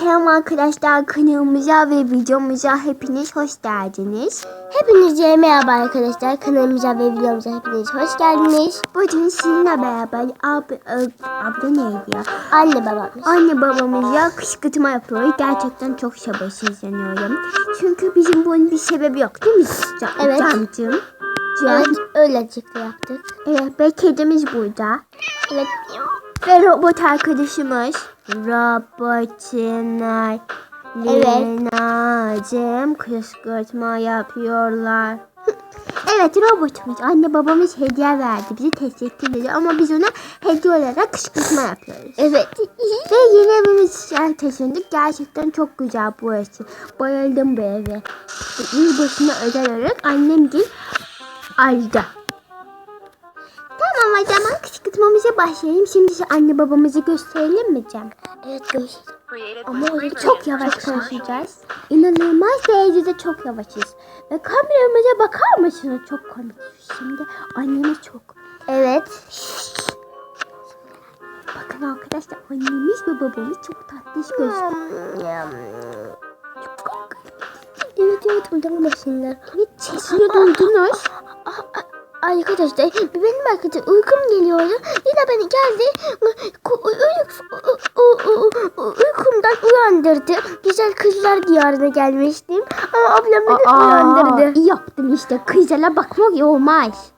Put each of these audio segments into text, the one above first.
Selam arkadaşlar kanalımıza ve videomuza hepiniz hoş geldiniz. Hepinize merhaba arkadaşlar. Kanalımıza ve videomuza hepiniz hoş geldiniz. Bugün sizinle beraber abi, abi neydi ya? Anne babamız. Anne babamızla kışkırtma yapıyoruz. Gerçekten çok sabırsızlanıyorum. Çünkü bizim bunun bir sebebi yok değil mi? Can, Evet. Cancığım? Can. Evet öylece yaptık. Evet ve kedimiz burada. Evet. Ve robot arkadaşımız. Robotlar. Evet. Lina'cığım kışkırtma yapıyorlar. evet robotumuz. Anne babamız hediye verdi. Bizi teşekkür ediyor ama biz ona hediye olarak kışkırtma yapıyoruz. Evet. Ve yeni evimize taşındık. Gerçekten çok güzel burası. Bayıldım bu eve. Yılbaşına özel olarak annem değil Ayda. Tamam zaman kışkırtmamıza başlayalım. Şimdi şu anne babamızı gösterelim mi Cem? Evet görüşürüz. Ama orada çok yavaş konuşacağız. İnanılmaz derecede çok yavaşız. Ve kameramıza bakar mısınız? Çok komik. Şimdi annemiz çok. Evet. Bakın arkadaşlar annemiz ve babamız çok tatlış gözüküyor. Evet evet buradan başlayalım. Evet sesini duydunuz. Arkadaşlar benim arkadaşlar uykum geliyordu. Lina beni geldi. Uykumdan uyandırdı. Güzel kızlar diyarına gelmiştim. Ama ablam beni uyandırdı. iyi yaptım işte. Kızlara bakmak olmaz.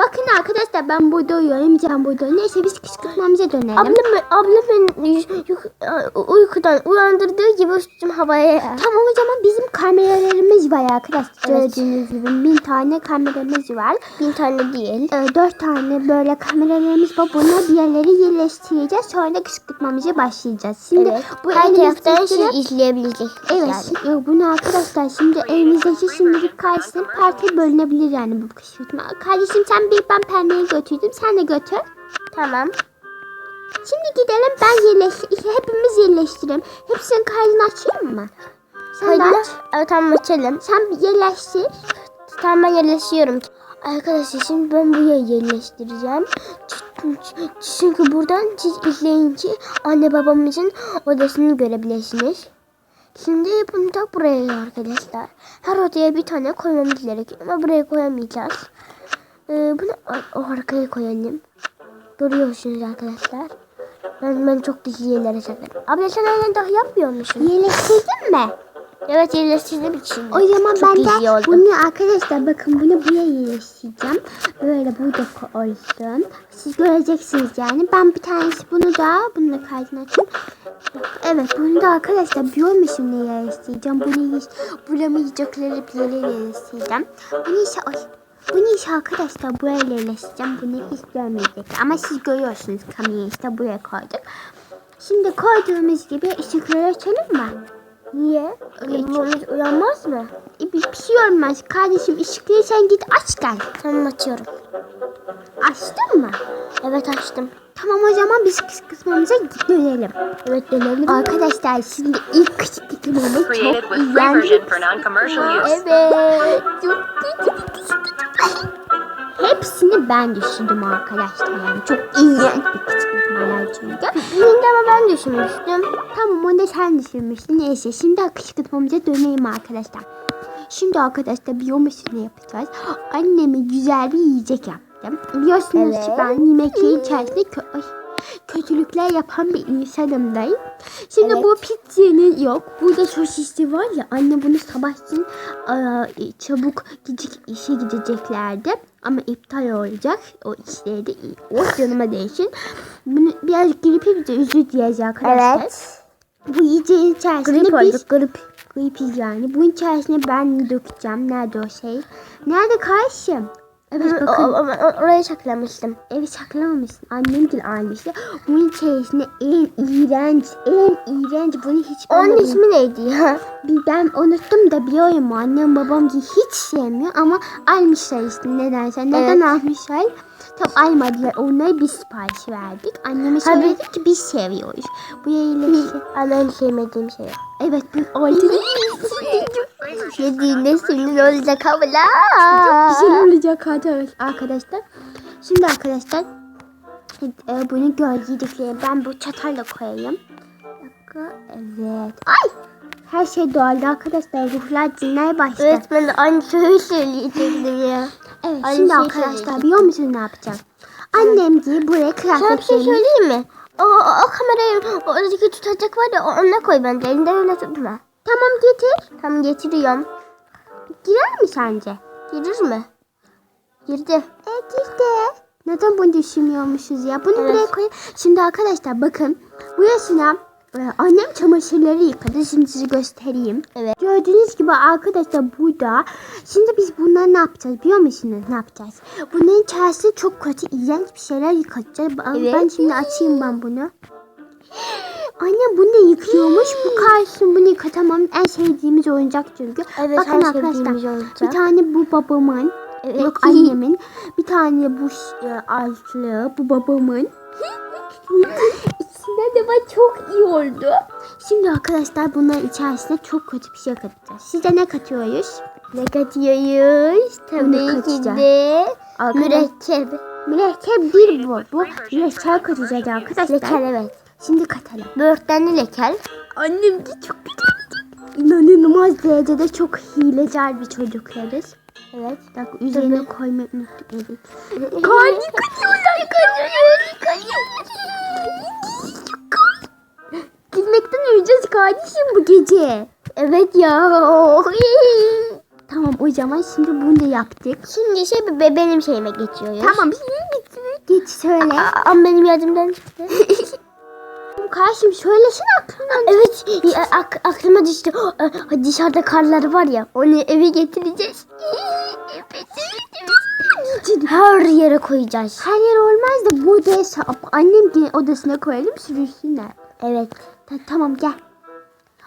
Bakın arkadaşlar ben burada uyuyorum. Can burada. Neyse biz kışkırtmamıza dönelim. Ablam, ablam beni uykudan uyandırdığı gibi uçtum havaya. Tamam o zaman bizim kameralarımız var arkadaşlar. Evet. Gördüğünüz gibi bin tane kameramız var. Bin tane değil. Ee, dört tane böyle kameralarımız var. Buna bir yerleri yerleştireceğiz. Sonra kışkırtmamıza başlayacağız. Şimdi Evet. bu Her taraftan siz izleyebileceksiniz. Evet, Yani. şimdi- bunu arkadaşlar şimdi elimizdeki şimdilik karşısına partiye bölünebilir yani bu kışkırtma. Kardeşim sen bir ben pembeyi götürdüm. Sen de götür. Tamam. Şimdi gidelim ben yerleş hepimiz yerleştirelim. Hepsinin kaydını açayım mı? Sen Hadi. aç. Evet, tamam açalım. Sen yerleştir. Tamam ben yerleşiyorum. Arkadaşlar şimdi ben buraya yerleştireceğim. Çünkü buradan siz izleyince anne babamızın odasını görebilirsiniz. Şimdi bunu da buraya arkadaşlar. Her odaya bir tane koymamız gerekiyor ama buraya koyamayacağız. Ee, bunu o arkaya koyalım. Görüyorsunuz arkadaşlar. Ben, ben çok gizli yerlere saklarım. Abla sen öyle daha yapmıyor musun? Yerleştirdin mi? Evet yerleştirdim şimdi. O zaman çok ben de oldu. bunu arkadaşlar bakın bunu buraya yerleştireceğim. Böyle burada koydum. Siz göreceksiniz yani. Ben bir tanesi bunu da bunu da kaydını açayım. Evet bunu da arkadaşlar biliyormuşum ne yerleştireceğim. Bunu hiç bulamayacakları bir yere yerleştireceğim. Bunu ise ay, bunu ise arkadaşlar buraya yerleştireceğim. Bunu hiç görmeyecekler. Ama siz görüyorsunuz kamerayı işte buraya koyduk. Şimdi koyduğumuz gibi ışıkları açalım mı? Niye? Babamız uyanmaz mı? E, bir, bir şey olmaz. Kardeşim ışıkları sen git aç gel. Tamam açıyorum. Açtın mı? Evet açtım. Tamam o zaman biz kız kısmımıza dönelim. Evet dönelim. Arkadaşlar şimdi ilk kısmımız Created çok iğrenç. Evet. Çok kötü. Hepsini ben düşündüm arkadaşlar yani. Çok iğrenç bir kışkırtmalar çünkü. Şimdi ama ben düşünmüştüm. Tamam onu da sen düşünmüştün. Neyse şimdi kışkırtmamıza döneyim arkadaşlar. Şimdi arkadaşlar biliyormuşsunuz ne yapacağız? Anneme güzel bir yiyecek yaptım. Biliyorsunuz ki Evet. ben yemeklerin içerisinde ay, kötülükler yapan bir insanımdayım. Şimdi Evet. bu pizzanın yok. Burada sosisli var ya anne bunu sabahçın e, çabuk gidecek işe gideceklerdi. Ama iptal olacak. O işleri de o canıma değsin. Bunu biraz gripe bir de üzü diyeceğiz arkadaşlar. Evet. Bu yiyeceğin içerisinde Grip biz olduk grip. gripiz yani. Bunun içerisine ben dökeceğim. Nerede o şey? Nerede karşım? Evet bakın. o- o- oraya saklamıştım. Evet saklamamışsın. Annem aynı işte. Bunun içerisinde en iğrenç, en iğrenç bunu hiç Onun görmedim. ismi neydi ya? Ben unuttum da biliyorum annem babam hiç sevmiyor ama almışlar işte nedense. Neden Evet. almışlar? Tam almadılar. Onları biz sipariş verdik. Anneme söyledik ki biz seviyoruz. Bu yayınları Ama en sevmediğim şey. Evet bu oldu. Yediğinde sinir olacak abla. Güzel olacak arkadaşlar. Şimdi arkadaşlar e, bunu gördükleri ben bu çatalla koyayım. Bir dakika. Evet. Ay! Her şey doğaldı arkadaşlar. Ruhlar. Evet ben de aynı şeyi söyleyecektim ya. Evet Aynı şimdi şey arkadaşlar biliyor musun ne yapacağım? Annem diye buraya Sana bir şey söyleyeyim mi? O, o, o kamerayı oradaki tutacak var ya onunla koy bence. Elinde öyle tutma. Tamam getir. Tamam getiriyorum. Girer mi sence? Girir mi? Girdi. E girdi. Neden bunu düşünmüyormuşuz ya? Bunu Evet. buraya koy. Şimdi arkadaşlar bakın. Burasına annem çamaşırları yıkadı. Şimdi size göstereyim. Evet. Gördüğünüz gibi arkadaşlar burada. Şimdi biz bunları ne yapacağız biliyor musunuz? Ne yapacağız? Bunların içerisinde çok kötü, iğrenç bir şeyler yıkatacağız. Ben- Evet. Ben şimdi açayım ben bunu. Annem bunu da yıkıyormuş. Bu karşısın bunu yıkatamam. En sevdiğimiz oyuncak çünkü. Evet, Bakın arkadaşlar. oyuncak. Bir tane bu babamın. Evet. Yok annemin. Bir tane bu e, altlı. Bu babamın. İçinden de bak çok iyi oldu. Şimdi arkadaşlar bunların içerisine çok kötü bir şey katacağız. Size ne katıyoruz? Ne katıyoruz? Tabii ki de mürekkep. Mürekkep bir bu. Bu reçel katacağız arkadaşlar. Lekel evet. Şimdi katalım. Böğürtlenli lekel. Annem de çok güzel. İnanılmaz derecede çok hileci bir çocuklarız. Evet. Bak üzerine koymayı unuttuk Elif. Kalbi kaçıyorlar Gitmekten öleceğiz kardeşim bu gece. Evet ya. Tamam o zaman şimdi bunu da yaptık. Şimdi şey be- benim şeyime geçiyoruz. Tamam geç söyle. Aa, Ama benim yardımdan çıktı. Kardeşim söylesene aklından. evet ya, ak- aklıma düştü. Dışarıda karlar var ya onu eve getireceğiz. Evet, evet, evet. Her yere koyacağız. Her yer olmaz da bu odaya annem odasına koyalım sürüsünler. Evet. Ta- tamam gel.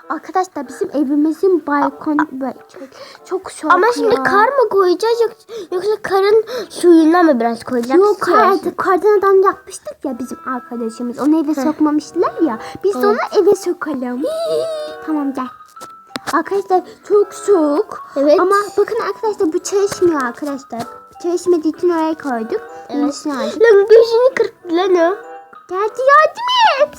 Arkadaşlar bizim evimizin balkonu böyle çok, çok soğuk Ama şimdi ya. kar mı koyacağız yoksa, yoksa karın suyundan mı biraz koyacağız? Yok kar, kardan adam yapmıştık ya bizim arkadaşımız. Onu eve sokmamışlar ya. Biz Evet. onu eve sokalım. tamam gel. Arkadaşlar çok soğuk. Evet. Ama bakın arkadaşlar bu çalışmıyor arkadaşlar. Çalışmadığı için oraya koyduk. Evet. Yenisini aldık. Lan gözünü kırptı lan o. Geldi yardım et.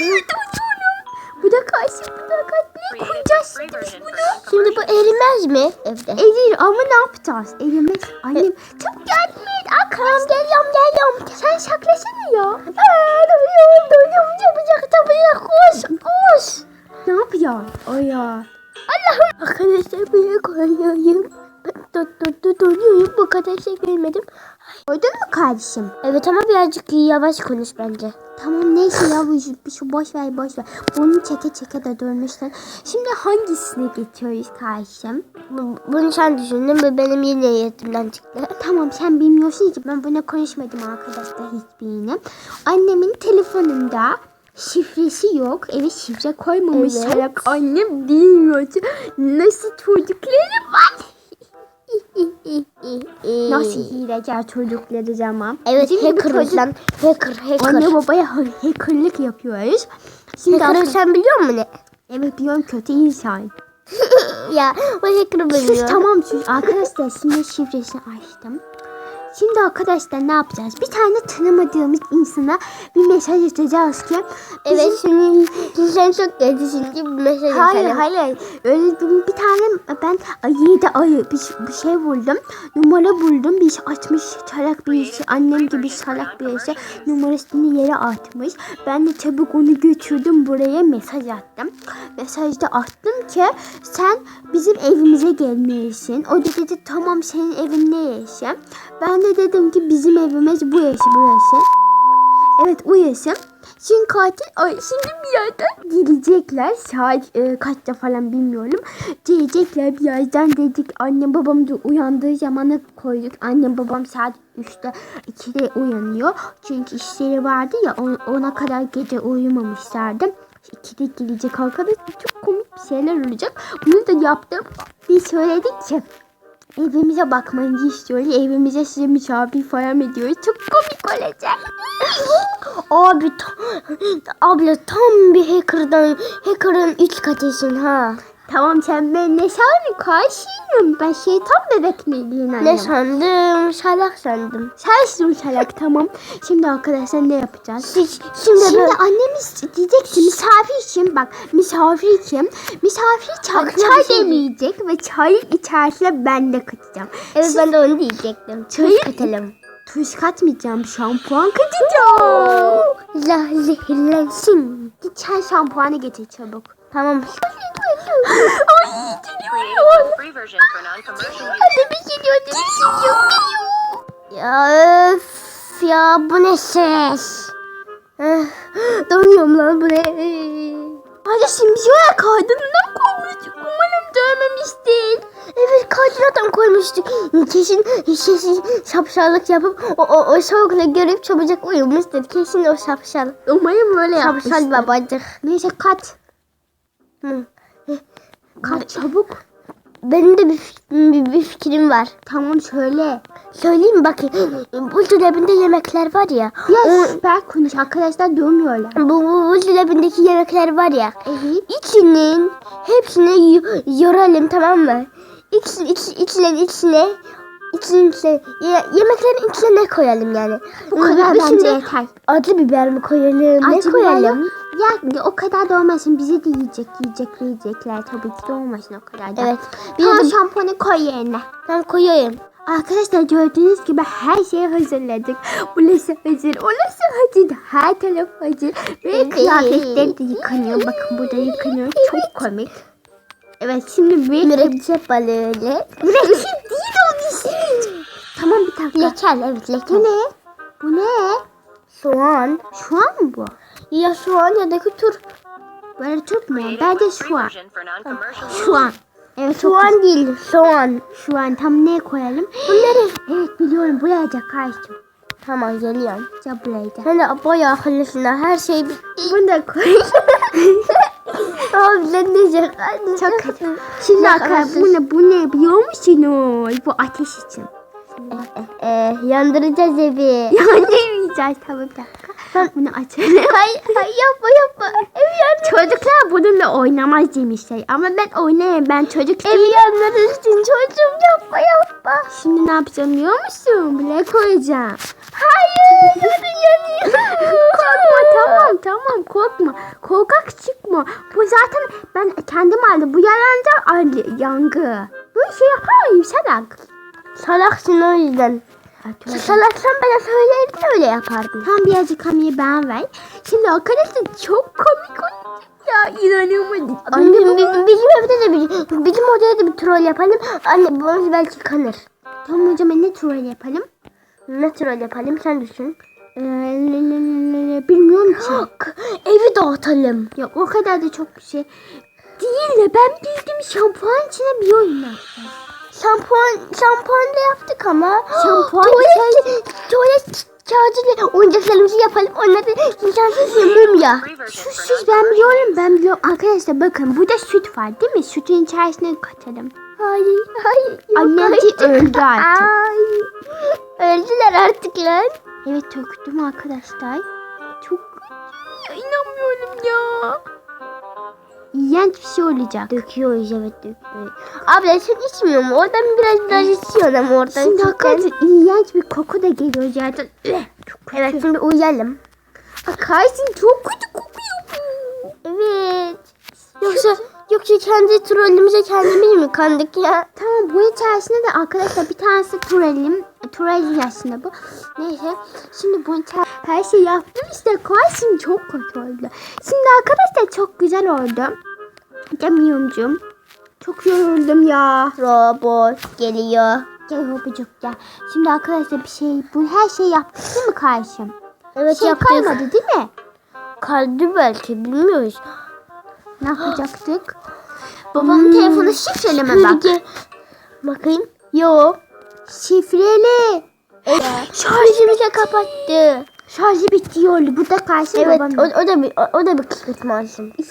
Yardım ediyorum. Bu da karşı bu da karşı. Bir kuracağız şimdi biz bunu. Şimdi bu erimez mi evde? Erir ama ne yapacağız? Erimez. Annem çok yardım Evet ama birazcık yavaş konuş bence. Tamam neyse ya bu şu, şu boş ver boş ver. Bunu çeke çeke de dönmüşler. Şimdi hangisine geçiyoruz kardeşim? Bu- Bunu sen düşündün bu benim yine yetimden çıktı. Tamam sen bilmiyorsun ki ben buna konuşmadım arkadaşlar hiçbirini. Annemin telefonunda şifresi yok. Eve şifre koymamış Evet. Annem bilmiyor. Nasıl çocukları var? Nasıl hileci çocukları zaman. Evet Bizim gibi hackerız çocuk- lan. Hacker hacker. Anne babaya ha- hackerlık yapıyoruz. Şimdi Hacker'ı artık- sen biliyor musun ne? evet biliyorum kötü insan. ya o hacker'ı Sus bilmiyor. tamam sus. Arkadaşlar şimdi şifresini açtım. Şimdi arkadaşlar ne yapacağız? Bir tane tanımadığımız insana bir mesaj atacağız ki. Evet şimdi sen çok kötü şimdi bir mesaj Hayır atalım. hayır. Öyle bir, bir tane ben yedi ayı bir, bir şey buldum. Numara buldum. Bir şey açmış salak birisi. Annem gibi salak birisi. Numarasını yere atmış. Ben de çabuk onu götürdüm buraya mesaj attım. Mesajda attım ki sen bizim evimize gelmelisin. O da dedi tamam senin evin ne yaşı? De dedim ki bizim evimiz bu yaşı burası. Evet uyuyorsun. Şimdi katil ay şimdi bir yerden gelecekler. Saat e, kaçta falan bilmiyorum. Gelecekler bir yerden dedik. Annem babam da uyandığı zamana koyduk. Annem babam saat 3'te 2'de uyanıyor. Çünkü işleri vardı ya on- ona kadar gece uyumamışlardı. 2'de gelecek arkadaşlar. Çok komik bir şeyler olacak. Bunu da yaptım. Biz söyledik ki Evimize bakmanızı istiyoruz. Evimize size misafir falan ediyoruz. Çok komik olacak. Abi tam, abla tam bir hacker'dan hacker'ın üç katısın ha. Tamam sen ben ne sandın? Karşıyım. Ben şeytan bebek annem? Ne sandım? Salak sandım. Sensin salak tamam. Şimdi arkadaşlar ne yapacağız? Siz, şimdi, Şimdi ben- annemiz diyecek ki misafir için bak misafir için misafir çay, çay şey demeyecek ve çayı içerisine ben de katacağım. Evet ben de onu diyecektim. Çayı- katalım. Tuz katmayacağım şampuan katacağım. La zehirlensin. Git çay şampuanı getir çabuk. Tamam. Ay geliyor. Bir geliyor. Bir geliyor. Ya öf ya bu ne ses? Donuyorum lan bu ne? Hadi şimdi şuraya kaydını koymuştuk. Umarım dövmemiştir. Evet kaydıratan koymuştuk. Kesin kesin şapşallık yapıp o, o, o soğukla görüp çabucak uyumuştur. Kesin o şapşal. Umarım böyle Şapşal yapmıştır. babacık. Neyse kat. Hı. Kat çabuk. Benim de bir, bir, bir fikrim var. Tamam söyle. Söyleyeyim bakayım. Buzdolabında yemekler var ya. Ya o- süper konuş. Arkadaşlar dövmüyorlar. bu, bu buzdolabındaki yemekler var ya. Evet. İçinin hepsini y- yoralım tamam mı? İç, iç, içlerin içine içine ye- yemeklerin içine ne koyalım yani? Bu kadar Ve bence yeter. Acı biber mi koyalım? ne Acı koyalım? biber- Ya o kadar da olmasın. Bize de yiyecek yiyecek yiyecekler. Tabii ki de olmasın o kadar da. Evet. Bir Biraz de şampuanı koy yerine. ben koyayım. Arkadaşlar gördüğünüz gibi her şeyi hazırladık. Burası hazır, orası hazır, her taraf hazır. Ve kıyafetler de yıkanıyor. Bakın burada yıkanıyor. Çok komik. Evet şimdi bir Mürekkep balığı. Mürekkep değil. Tamam bir dakika. Lekel evet Bu lekel. ne? Bu ne? Soğan. Şu an mı bu? Ya soğan ya da kutur. Böyle Türk mü? Bence one free şu an. version for non-commercial use. Şu an. Evet. Soğan değil soğan. Şu an tam ne koyalım? Bunları. Evet biliyorum buraya da karıştım. Tamam geliyorum. Ya buraya da. Sen de bayağı akıllısın ha. Her şey bitti. Bunu da koy. Abi ne şaka- Çok kötü. Şimdi arkadaşlar bu ne, bu ne biliyor musunuz? Bu ateş için. Ee, yandıracağız evi. Yanmayacağız tabii bir dakika. Bunu açalım. Hayır, hayır yapma yapma. Evi yandır. Çocuklar bununla oynamaz demişler. Ama ben oynayayım. Ben çocuk Evi değilim. yandırırsın çocuğum yapma yapma. Şimdi ne yapacağım biliyor musun? Buraya koyacağım. Hayır yanıyor yanıyor. korkma tamam tamam korkma. Korkak çıkma. Bu zaten ben kendim aldım. Bu yalancı yangı. Bu şey yapamayayım salak. Salaksın o yüzden. Salaksan bana söyleydin öyle yapardın. Tam birazcık kamerayı ben ver. Şimdi arkadaşlar çok komik olacak ya inanamadım. Anne Bizim, bizim, bizim evde de bir, bizim odaya da bir troll yapalım. Anne babamız belki kanır. Tamam hocam ne troll yapalım? Ne troll yapalım sen düşün. Ee, bilmiyorum ki. Evi dağıtalım. Ya o kadar da çok şey değil de ben bildiğim şampuan içine bir oyun yaptım. Şampuan, şampuan da yaptık ama. Şampuan tuvalet, tuvalet kağıdıyla oyuncaklarımızı yapalım. Onları imkansız mum ya. Süt ben biliyorum ben biliyorum. Arkadaşlar bakın burada süt var değil mi? Sütün içerisine katalım. Hayır, hayır. artık. öldü artık. Ay. Öldüler artık lan. Evet döktüm arkadaşlar. Çok. İnanmıyorum ya. İğrenç bir şey olacak. Döküyoruz evet döküyoruz. Abla sen içmiyor mu? Oradan biraz biraz içiyorsun ama oradan. Şimdi arkadaşlar iğrenç bir koku da geliyor zaten. Evet şimdi uyuyalım. Akarsın çok kötü kokuyor bu. Evet. Yoksa yoksa kendi trollümüze kendimiz mi kandık ya? Tamam bu içerisinde de arkadaşlar bir tanesi turelim. Tureli aslında bu. Neyse. Şimdi bu içer- her şey yaptım işte. Karşım çok kötü oldu. Şimdi arkadaşlar çok güzel oldu. Demiyumcum. Çok yoruldum ya. Robot geliyor. Gel hobucuk gel. Şimdi arkadaşlar bir şey bu her şeyi yaptık değil mi karşım? Evet şey yaptık. kalmadı değil mi? Kaldı belki bilmiyoruz. Ne yapacaktık? Babamın telefonu şifreli mi bak? Bakayım. Yo. Şifreli. Şarjımızı kapattı. Şarjı bitti yoldu. Bu da karşı Evet babamın. o, o da bir o, o da bir kışkırtma alsın.